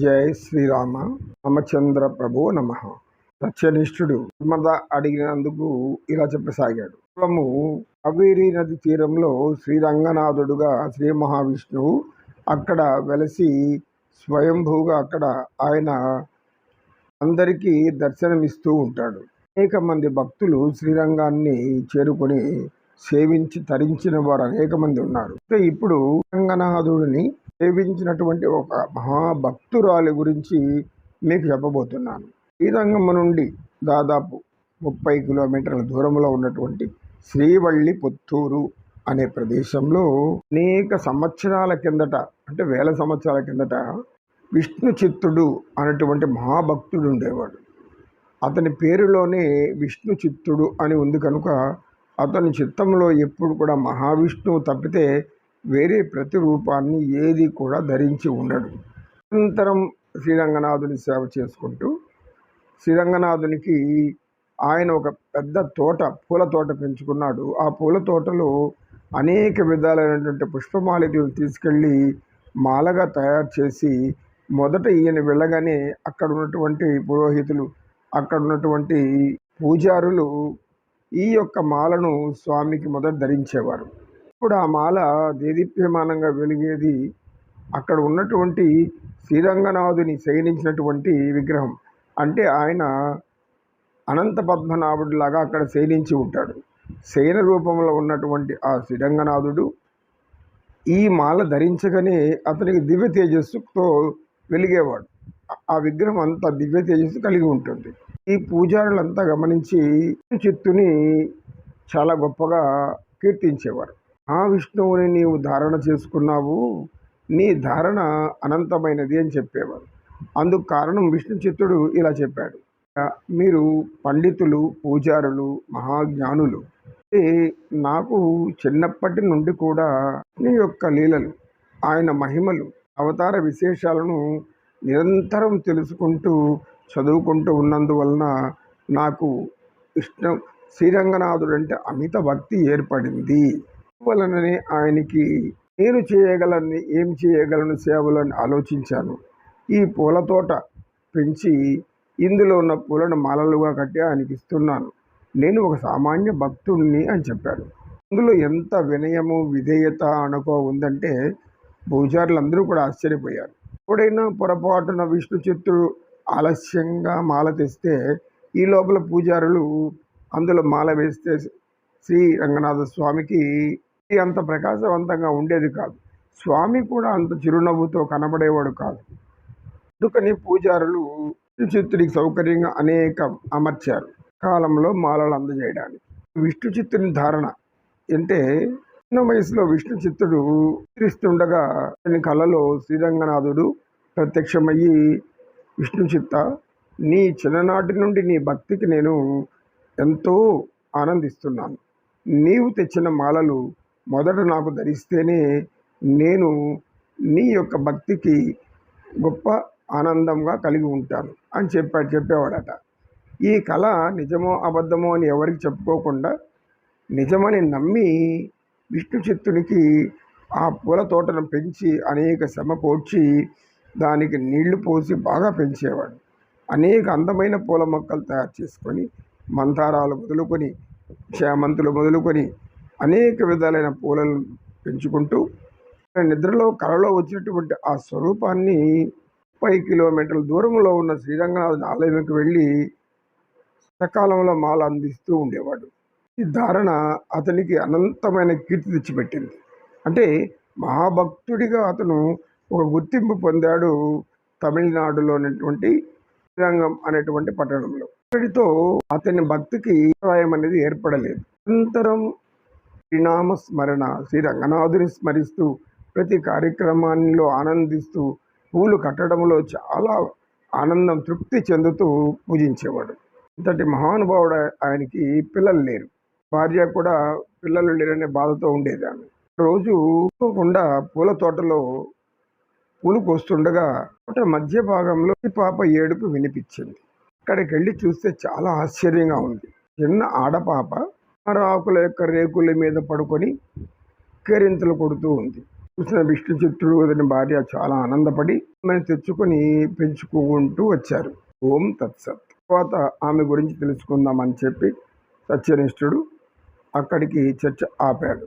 జై శ్రీరామ. రామచంద్ర ప్రభు నమ. సత్యనిష్ఠుడు మద అడిగినందుకు ఇలా చెప్పసాగాడు. పూర్వము కావేరీ నది తీరంలో శ్రీరంగనాథుడుగా శ్రీ మహావిష్ణువు అక్కడ వెలసి స్వయంభూగా అక్కడ ఆయన అందరికీ దర్శనమిస్తూ ఉంటాడు. అనేక మంది భక్తులు శ్రీరంగాన్ని చేరుకొని సేవించి తరించిన వారు అనేక మంది ఉన్నారు. అయితే ఇప్పుడు రంగనాథుడిని సేవించినటువంటి ఒక మహాభక్తురాలి గురించి మీకు చెప్పబోతున్నాను. శ్రీరంగం నుండి దాదాపు ముప్పై కిలోమీటర్ల దూరంలో ఉన్నటువంటి శ్రీవల్లి పుత్తూరు అనే ప్రదేశంలో అనేక సంవత్సరాల కిందట అంటే వేల సంవత్సరాల కిందట విష్ణు చిత్తుడు అనేటువంటి మహాభక్తుడు ఉండేవాడు. అతని పేరులోనే విష్ణు చిత్తుడు అని ఉంది కనుక అతని చిత్తంలో ఎప్పుడు కూడా మహావిష్ణువు తప్పితే వేరే ప్రతిరూపాన్ని ఏది కూడా ధరించి ఉండడు. నిరంతరం శ్రీరంగనాథుని సేవ చేసుకుంటూ శ్రీరంగనాథునికి ఆయన ఒక పెద్ద తోట పూల తోట పెంచుకున్నాడు. ఆ పూల తోటలో అనేక విధాలైనటువంటి పుష్పమాలికలు తీసుకెళ్ళి మాలగా తయారు చేసి మొదట ఈయన వెళ్ళగానే అక్కడ ఉన్నటువంటి పురోహితులు అక్కడ ఉన్నటువంటి పూజారులు ఈ యొక్క మాలను స్వామికి మొదట ధరించేవారు. అప్పుడు ఆ మాల దేదీప్యమానంగా వెలిగేది అక్కడ ఉన్నటువంటి శ్రీరంగనాథుని శయనించినటువంటి విగ్రహం. అంటే ఆయన అనంత పద్మనాభుడిలాగా అక్కడ శయనించి ఉంటాడు. శయన రూపంలో ఉన్నటువంటి ఆ శ్రీరంగనాథుడు ఈ మాల ధరించగానే అతనికి దివ్య తేజస్సుతో వెలిగేవాడు. ఆ విగ్రహం అంతా దివ్య తేజస్సు కలిగి ఉంటుంది. ఈ పూజారులంతా గమనించి చిత్తుని చాలా గొప్పగా కీర్తించేవారు. ఆ విష్ణువుని నీవు ధారణ చేసుకున్నావు. నీ ధారణ అనంతమైనది అని చెప్పేవారు. అందుకు కారణం విష్ణు చిత్తుడు ఇలా చెప్పాడు. మీరు పండితులు పూజారులు మహాజ్ఞానులు నాకు చిన్నప్పటి నుండి కూడా నీ యొక్క లీలలు ఆయన మహిమలు అవతార విశేషాలను నిరంతరం తెలుసుకుంటూ చదువుకుంటూ ఉన్నందువలన నాకు ఇష్టం. శ్రీరంగనాథుడు అంటే అమిత భక్తి ఏర్పడింది. వలననే ఆయనకి నేను చేయగలని ఏం చేయగలను సేవలని ఆలోచించాను. ఈ పూల తోట పెంచి ఇందులో ఉన్న పూలను మాలలుగా కట్టి ఆయనకి ఇస్తున్నాను. నేను ఒక సామాన్య భక్తుడిని అని చెప్పాడు. అందులో ఎంత వినయము విధేయత అనుకో ఉందంటే పూజారులందరూ కూడా ఆశ్చర్యపోయారు. ఎప్పుడైనా పొరపాటున విష్ణు చిత్తుడు ఆలస్యంగా మాల తెస్తే ఈ లోపల పూజారులు అందులో మాల వేస్తే శ్రీ రంగనాథ స్వామికి అంత ప్రకాశవంతంగా ఉండేది కాదు. స్వామి కూడా అంత చిరునవ్వుతో కనబడేవాడు కాదు. అందుకని పూజారులు విష్ణుచిత్తుడికి సౌకర్యంగా అనేక అమర్చారు. కాలంలో మాలలు అందజేయడానికి. విష్ణు చిత్తుని ధారణ అంటే చిన్న వయసులో విష్ణు చిత్తుడు చిత్రిస్తుండగా అతని కళలో శ్రీరంగనాథుడు ప్రత్యక్షమయ్యి విష్ణు చిత్త నీ చిన్ననాటి నుండి నీ భక్తికి నేను ఎంతో ఆనందిస్తున్నాను. నీవు తెచ్చిన మాలలు మొదట నాకు ధరిస్తేనే నేను నీ యొక్క భక్తికి గొప్ప ఆనందంగా కలిగి ఉంటాను అని చెప్పాడు చెప్పేవాడట. ఈ కళ నిజమో అబద్ధమో అని ఎవరికి చెప్పుకోకుండా నిజమని నమ్మి విష్ణు చిత్తునికి ఆ పూల తోటను పెంచి అనేక శ్రమ పోడ్చి దానికి నీళ్ళు పోసి బాగా పెంచేవాడు. అనేక అందమైన పూల మొక్కలు తయారు చేసుకొని మందారాలు వదులుకొని క్షేమంతులు మొదలుకొని అనేక విధాలైన పూలను పెంచుకుంటూ నిద్రలో కళలో వచ్చినటువంటి ఆ స్వరూపాన్ని ముప్పై కిలోమీటర్ల దూరంలో ఉన్న శ్రీరంగనాథుని ఆలయంకి వెళ్ళి సకాలంలో మాల అందిస్తూ ఉండేవాడు. ఈ ధారణ అతనికి అనంతమైన కీర్తి తెచ్చిపెట్టింది. అంటే మహాభక్తుడిగా అతను ఒక గుర్తింపు పొందాడు తమిళనాడులోనటువంటి శ్రీరంగం అనేటువంటి పట్టణంలో. ఇక్కడితో అతని భక్తికి అభిప్రాయం అనేది ఏర్పడలేదు. నిరంతరం శ్రీనామ స్మరణ శ్రీ రంగనాథుని స్మరిస్తూ ప్రతి కార్యక్రమాల్లో ఆనందిస్తూ పూలు కట్టడంలో చాలా ఆనందం తృప్తి చెందుతూ పూజించేవాడు. ఇంతటి మహానుభావుడు ఆయనకి పిల్లలు లేరు. భార్య కూడా పిల్లలు లేరనే బాధతో ఉండేది ఆమె రోజు తప్పకుండా పూల తోటలో పూలు కోస్తుండగా తోట మధ్య భాగంలో పాప ఏడుపు వినిపించింది. అక్కడికి వెళ్ళి చూస్తే చాలా ఆశ్చర్యంగా ఉంది. చిన్న ఆడపాప రాకుల యొక్క రేకుల మీద పడుకొని కేరింతలు కొడుతూ ఉంది. చూసిన విష్ణు చిత్రుడు అతని భార్య చాలా ఆనందపడి ఆమెను తెచ్చుకొని పెంచుకుంటూ వచ్చారు. ఓం తత్సత్. తర్వాత ఆమె గురించి తెలుసుకుందామని చెప్పి సత్యనిష్ఠుడు అక్కడికి చర్చ ఆపాడు.